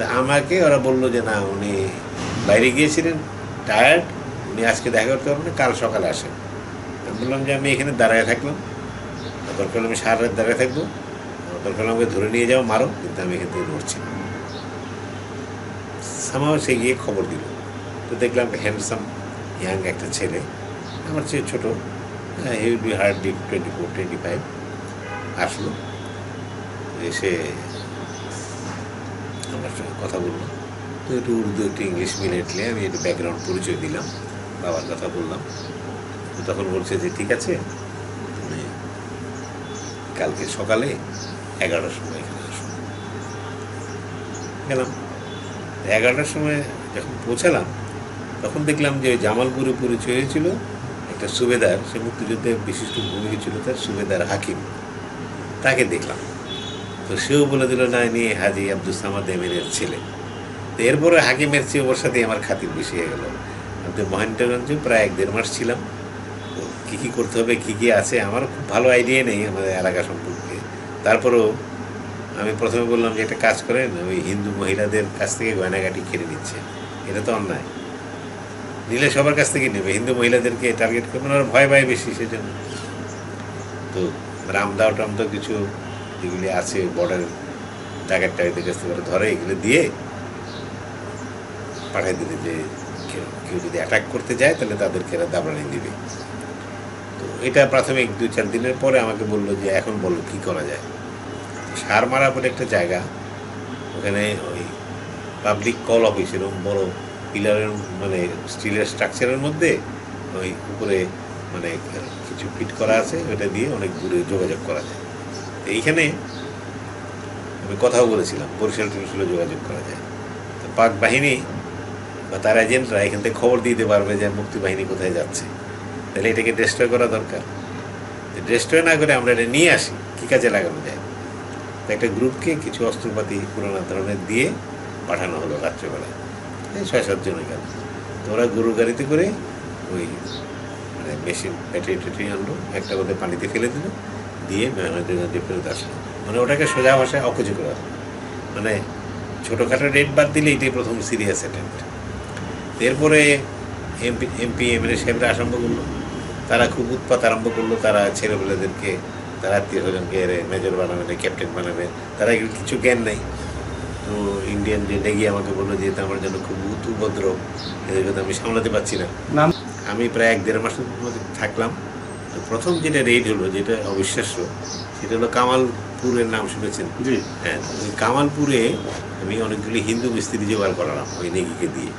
তা আমাকে ওরা বলল যে, না, উনি বাইরে গিয়েছিলেন টায়ার্ড উনি আজকে দেখা করতে পারবেন কাল সকালে আসেন। আমি বললাম যে, আমি এখানে দাঁড়ায় থাকলাম। দরকার হলে আমি সারা রাত দাঁড়ায় থাকব। দরকার হলে আমাকে ধরে নিয়ে যাও, মারো, কিন্তু আমি এখান থেকে নড়ছি সামাও সে গিয়ে খবর দিল। তো দেখলাম হ্যান্ডসাম ইয়াং একটা ছেলে, আমার চেয়ে ছোটো he will be hardly twenty four twenty five আসলো। এসে আমার সঙ্গে কথা বলল তো একটু উর্দু, একটু ইংলিশ মিলেটলে আমি একটু ব্যাকগ্রাউন্ড পরিচয় দিলাম, বাবার কথা বললাম। তো তখন বলছে যে, ঠিক আছে কালকে সকালে এগারোটার সময় এখানে আসো। গেলাম। এগারোটার সময় যখন পৌঁছালাম, তখন দেখলাম যে জামালপুরে পরিচয় হয়েছিল একটা সুবেদার, সে মুক্তিযুদ্ধে বিশিষ্ট ভূমিকা ছিল তার, সুবেদার হাকিম। তাকে দেখলাম। তো সেও বলে দিল, না ইনি হাজি আব্দুল সামাদ এমিনের ছেলে। তো এরপরে হাকিমের চেয়ে ওর সাথে আমার খাতির বেশি হয়ে গেল। আমি তো মহেন্দ্রগঞ্জে প্রায় এক দেড় মাস ছিলাম। তো কী কী করতে হবে, কী কী আছে, আমার খুব ভালো আইডিয়া নেই আমাদের এলাকা সম্পর্কে। তারপরেও আমি প্রথমে বললাম যে, একটা কাজ করেন, ওই হিন্দু মহিলাদের কাছ থেকে গয়নাগাটি কেড়ে নিচ্ছে। এটা তো অন্যায়। নিলে সবার কাছ থেকে নেবে, হিন্দু মহিলাদেরকে টার্গেট করবেন, ওরা ভয় পায় বেশি সেজন্য। তো রামদাও টামদাও কিছু যেগুলি আছে বর্ডার ডাকাত টাকাতের কাছ থেকে ধরে, এগুলো দিয়ে পাঠাই দিলে যে কেউ যদি অ্যাটাক করতে যায়, তাহলে তাদেরকে এরা দাবড়ানি দিবে। তো এটা প্রাথমিক দু চার দিনের পরে আমাকে বলল যে, এখন বলো কী করা যায়? সার মারা বলে একটা জায়গা, ওখানে ওই পাবলিক কল অফিস এরকম বড় পিলারের মানে স্টিলের স্ট্রাকচারের মধ্যে ওই উপরে মানে কিছু ফিট করা আছে, ওটা দিয়ে অনেক দূরে যোগাযোগ করা যায়। এইখানে আমি কথাও বলেছিলাম, বরিশাল টরিশালে যোগাযোগ করা যায়। তো পাক বাহিনী বা তার এজেন্টরা এখান থেকে খবর দিতে পারবে যে মুক্তি বাহিনী কোথায় যাচ্ছে। তাহলে এটাকে ডেস্ট্রয় করা দরকার। ডেস্ট্রয় না করে আমরা এটা নিয়ে আসি, কী কাজে লাগানো যায়? একটা গ্রুপকে কিছু অস্ত্রপাতি পুরোনো ধরনের দিয়ে পাঠানো হলো রাত্রেবেলায়। এই ছয় সাতজনের গেল তো ওরা গরু গাড়িতে করে ওই মানে মেশিন ব্যাটারি ট্যাটারি আনলো, একটা বোধহয় পানিতে ফেলে দিল। দিয়ে মেহমেদগঞ্জে ফেরত আসলো। মানে ওটাকে সোজা ভাষায় অকেজ করা মানে ছোটোখাটো রেট বাদ দিলে এটাই প্রথম সিরিয়াস অ্যাটেম্প এরপরে এমপি এমপি এমএলএ সাহেবরা আরম্ভ করল। তারা খুব উৎপাত আরম্ভ করল। তারা ছেলেপেলেদেরকে তারা আত্মীয় স্বজনকে এরে মেজর বানাবে না ক্যাপ্টেন বানাবে। তারা এগুলো কিছু জ্ঞান নেই। তো ইন্ডিয়ান যে ডেগি আমাকে বলল যে আমার জন্য খুব উপদ্রব। এদের কথা আমি সামলাতে পারছি না। আমি প্রায় এক দেড় মাসের মধ্যে থাকলাম। তো প্রথম যেটা রেড হলো যেটা অবিশ্বাস্য সেটা হলো কামালপুরের নাম শুনেছেন? হ্যাঁ ওই কামালপুরে আমি অনেকগুলি হিন্দু মিস্ত্রি জোগাড় করালাম ওই নেগিকে দিয়ে।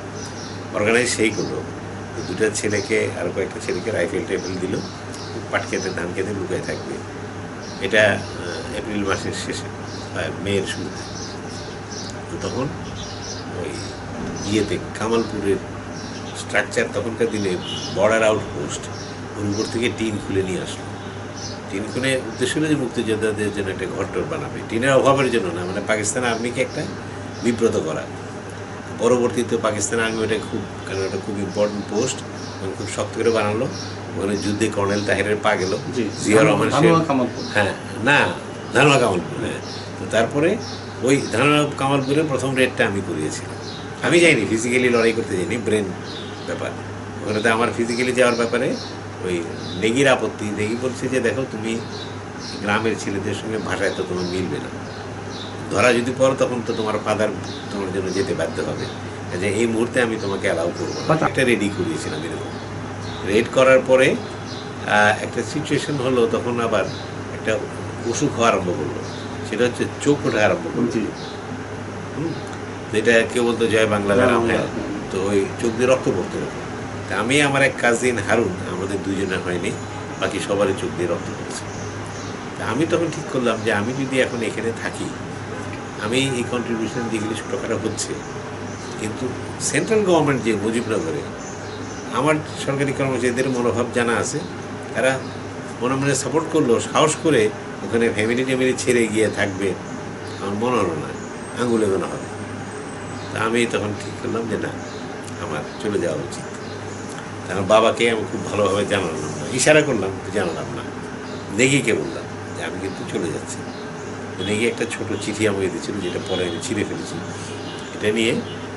অর্গানাইজ সেই করল। দুটো ছেলেকে আর কয়েকটা ছেলেকে রাইফেল টাইফেল দিল পাট খেতে ধান খেতে লুকায় থাকবে। এটা এপ্রিল মাসের শেষে বা মেয়ের শুরুতে। তো তখন ওই ইয়েতে কামালপুরের স্ট্রাকচার তখনকার দিনে বর্ডার আউটপোস্ট উপর থেকে টিন খুলে নিয়ে আসলো। টিন খুলে উদ্দেশ্য হলো যে মুক্তিযোদ্ধাদের জন্য একটা ঘরটর বানাবে। টিনের অভাবের জন্য না মানে পাকিস্তান আর্মিকে একটা বিব্রত করা। পরবর্তীতে পাকিস্তান আর্মি ওটা খুব কারণ ওটা খুব ইম্পর্টেন্ট পোস্ট এবং খুব শক্ত করে বানালো। ওখানে যুদ্ধে কর্নেল তাহেরের পা গেল। জিয়া রহমান হ্যাঁ না ধানুয়া কামালপুর হ্যাঁ। তো তারপরে ওই ধানুয়া কামালপুরের প্রথম রেডটা আমি করিয়েছিলাম। আমি যাইনি ফিজিক্যালি লড়াই করতে যাইনি ব্রেন ব্যাপার। ওখানে তো আমার ফিজিক্যালি যাওয়ার ব্যাপারে ওই নেগির আপত্তি নেগি বলছে যে দেখো তুমি গ্রামের ছেলেদের সঙ্গে ভাষায় তো তোমার মিলবে না। ধরা যদি পড়ো তখন তো তোমার ফাদার তোমার জন্য যেতে বাধ্য হবে। যে এই মুহূর্তে আমি তোমাকে অ্যালাউ করব একটা রেডি করিয়েছিলাম এরকম। রেড করার পরে একটা সিচুয়েশন হলো তখন আবার একটা অসুখ হওয়া আরম্ভ করল। সেটা হচ্ছে চোখ ওঠা আরম্ভ করল। এটা কেউ বলতো জয় বাংলা হ্যাঁ। তো ওই চোখ দিয়ে রক্ত পড়তো এরকম। আমি আমার এক কাজিন হারুন, আমাদের দুজনের হয়নি, বাকি সবারই চোখ দিয়ে রক্ত পড়ছে। আমি তখন ঠিক করলাম যে আমি যদি এখন এখানে থাকি, আমি এই কন্ট্রিবিউশন যেগুলি ছোটোখাটো হচ্ছে, কিন্তু সেন্ট্রাল গভর্নমেন্ট যে মুজিবনগরে, আমার সরকারি কর্মচারীদের মনোভাব জানা আছে, তারা মনে মনে সাপোর্ট করল, সাহস করে ওখানে ফ্যামিলি ট্যামিলি ছেড়ে গিয়ে থাকবে, আমার মনে হলো না আঙুলে মনে হবে। তা আমি তখন ঠিক করলাম যে না, আমার চলে যাওয়া উচিত। কারণ বাবাকে আমি খুব ভালোভাবে জানালাম না। ইশারা করলাম, জানালাম না। নেগিকে বললাম যে আমি কিন্তু চলে যাচ্ছি। নেগি একটা ছোট চিঠি আমাকে দিয়েছিল, যেটা পরে আমি ছিঁড়ে ফেলেছি। এটা নিয়ে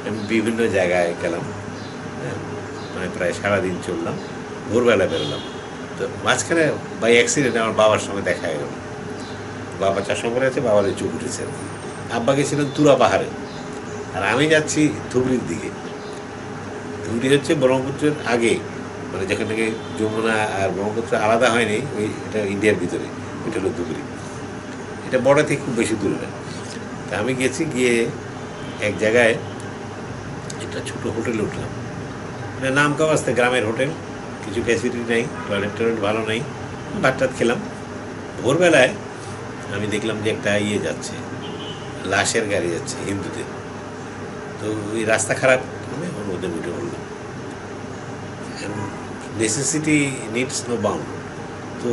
আমি বিভিন্ন জায়গায় গেলাম। হ্যাঁ মানে প্রায় সারাদিন চললাম, ভোরবেলা বেরোলাম। তো মাঝখানে বাই অ্যাক্সিডেন্ট আমার বাবার সঙ্গে দেখা গেল। বাবা চাষা করে আছে বাবার চোখ উঠেছে। আব্বা গেছিলেন তুরা পাহাড়ে। আর আমি যাচ্ছি ধুবড়ির দিকে। ধুবড়ি হচ্ছে ব্রহ্মপুত্রের আগে। মানে যেখান থেকে যমুনা আর ব্রহ্মপুত্র আলাদা হয়নি, ওই এটা ইন্ডিয়ার ভিতরে, এটা হলো ধুবড়ি। এটা বর্ডার থেকে খুব বেশি দূরে না। তা আমি গেছি, গিয়ে এক জায়গায় একটা ছোট হোটেলে উঠলাম। মানে নাম কামাস্তে গ্রামের হোটেল, কিছু ফ্যাসিলিটি নেই টয়লেট টয়লেট ভালো নেই, ভাত টাত খেলাম। ভোরবেলায় আমি দেখলাম যে একটা ইয়ে যাচ্ছে, লাশের গাড়ি যাচ্ছে হিন্দুদের। তো ওই রাস্তা খারাপ মধ্যে উঠে পড়লাম নেসেসিটি নিডস নো বাউন্ড তো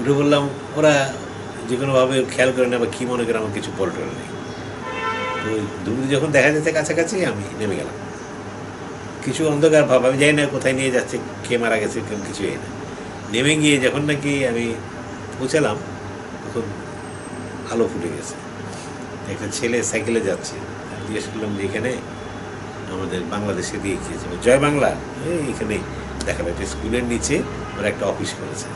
উঠে বললাম, ওরা যে কোনোভাবে খেয়াল করে না বা কী মনে করে আমার কিছু পল্টন নেই। তো দুপুরে যখন দেখা যাচ্ছে কাছাকাছি, আমি নেমে গেলাম। কিছু অন্ধকার ভাব, আমি জানি না কোথায় নিয়ে যাচ্ছে, কে মারা গেছে, কেউ কিছু এই না। নেমে গিয়ে যখন নাকি আমি পৌঁছালাম, তখন আলো ফুটে গেছে। একটা ছেলে সাইকেলে যাচ্ছে। জিজ্ঞেস করলাম যে, এখানে আমাদের বাংলাদেশে দিয়ে গিয়েছে। জয় বাংলা এই এখানে দেখাল একটা স্কুলের নিচে ওরা একটা অফিস করেছে।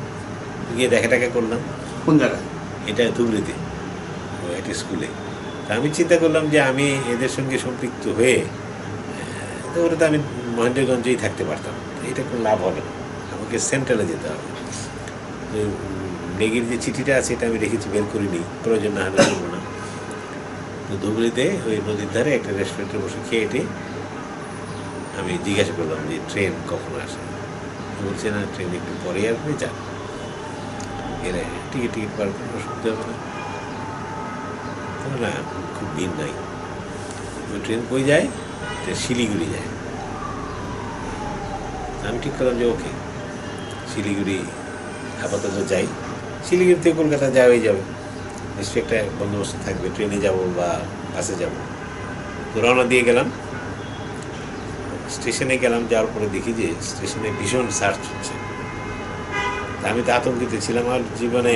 গিয়ে দেখা টাকা করলাম। কোন জায়গায়? এটা ধুবড়িতে একটা স্কুলে। তা আমি চিন্তা করলাম যে আমি এদের সঙ্গে সম্পৃক্ত হয়ে তো ওটা তো আমি মহেন্দ্রগঞ্জেই থাকতে পারতাম। এটা কোনো লাভ হবে না। আমাকে সেন্ট্রালে যেতে হবে। নেগির যে চিঠিটা আছে এটা আমি রেখেছি বের করিনি। প্রয়োজন না হলে করব না। তো ধুবড়িতে ওই নদীর ধারে একটা রেস্টুরেন্টে বসে খেয়ে টেয়ে আমি জিজ্ঞাসা করলাম যে, ট্রেন কখন আসে? বলছে, না, ট্রেন একটু পরে আসবে যান গেলে টিকিট টিকিট পার কোনো অসুবিধা হবে না। না, খুব ভিড় নাই। ওই ট্রেন কই যায়? শিলিগুড়ি যায়। আমি ঠিক করলাম যে, ওকে, শিলিগুড়ি আপাতত যাই। শিলিগুড়ি থেকে কলকাতা যাওয়াই যাবে। নিশ্চয়ই একটা বন্দোবস্ত থাকবে, ট্রেনে যাব বা বাসে যাব। রওনা দিয়ে গেলাম। স্টেশনে গেলাম যাওয়ার পরে দেখি যে স্টেশনে ভীষণ সার্চ হচ্ছে। আমি তো আতঙ্কিত ছিলাম আমার জীবনে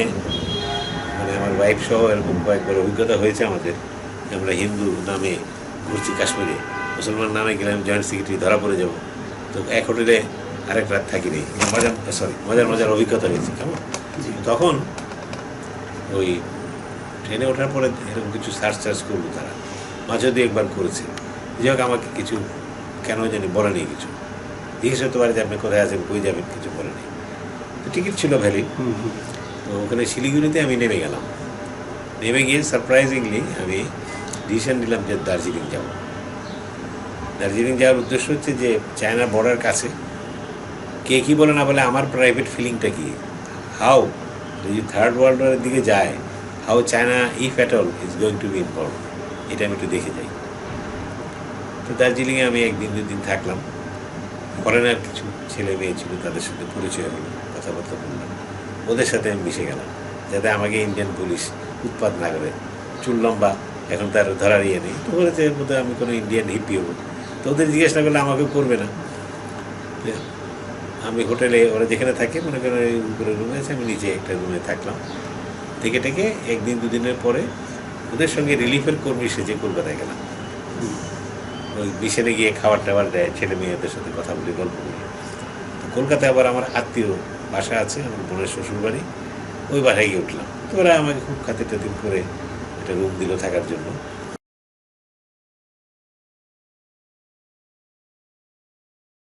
মানে আমার ওয়াইফ সহ এরকম কয়েকবার অভিজ্ঞতা হয়েছে আমাদের। আমরা হিন্দু নামে ঘুরছি কাশ্মীরে মুসলমান নামে গেলাম জয়েন্ট সেক্রেটারি ধরা পড়ে যাব। তো এক হোটেলে আরেক রাত থাকিনি মজার সরি মজার মজার অভিজ্ঞতা হয়েছে কেমন? তখন ওই ট্রেনে ওঠার পরে এরকম কিছু সার্চ টার্চ করল তারা। মাঝে দিয়ে একবার করেছে। যাই হোক আমাকে কিছু কেন জানি বলেনি কিছু। জিজ্ঞেস করতে পারে যে আপনি কোথায় আছেন কই যাবেন কিছু বলেনি তো টিকিট ছিল ভ্যালিড। হুম তো ওখানে শিলিগুড়িতে আমি নেমে গেলাম। নেমে গিয়ে সারপ্রাইজিংলি আমি ডিসিশন নিলাম যে দার্জিলিং যাব। দার্জিলিং যাওয়ার উদ্দেশ্য হচ্ছে যে চায়না বর্ডার কাছে কে কী বলে না বলে আমার প্রাইভেট ফিলিংটা কী? হাউ যদি থার্ড ওয়ার্ল্ড ওয়ারের দিকে যায় how China if at all is going to be involve এটা আমি একটু দেখে যাই। তো দার্জিলিংয়ে আমি একদিন দুদিন থাকলাম। ফরেনার কিছু ছেলে মেয়ে ছিল, তাদের সাথে পরিচয় হলো, কথাবার্তা বললাম। ওদের সাথে আমি মিশে গেলাম, যাতে আমাকে ইন্ডিয়ান পুলিশ উৎপাত না করে। চুল লম্বা, এখন তার ধরার ইয়ে নেই। তো বলেছে বোধ আমি কোনো ইন্ডিয়ান হিপি হব তো ওদের জিজ্ঞেস না করলে আমাকে করবে না। আমি হোটেলে, ওরা যেখানে থাকে, মনে করেন উপরে রুমে আছে, আমি নিচে একটা রুমে থাকলাম। থেকে থেকে একদিন দুদিনের পরে ওদের সঙ্গে রিলিফের কর্মী সেজে কলকাতায় গেলাম। ওই মিশনে গিয়ে খাবার টাবার দেয় ছেলে মেয়েদের সাথে কথা বলি, গল্প করি। তো কলকাতায় আবার আমার আত্মীয় বাসা আছে, আমার বোনের শ্বশুর বাড়ি ওই বাসায় গিয়ে উঠলাম। তো ওরা আমাকে খুব খাতির টাতির করে একটা রুম দিল থাকার জন্য।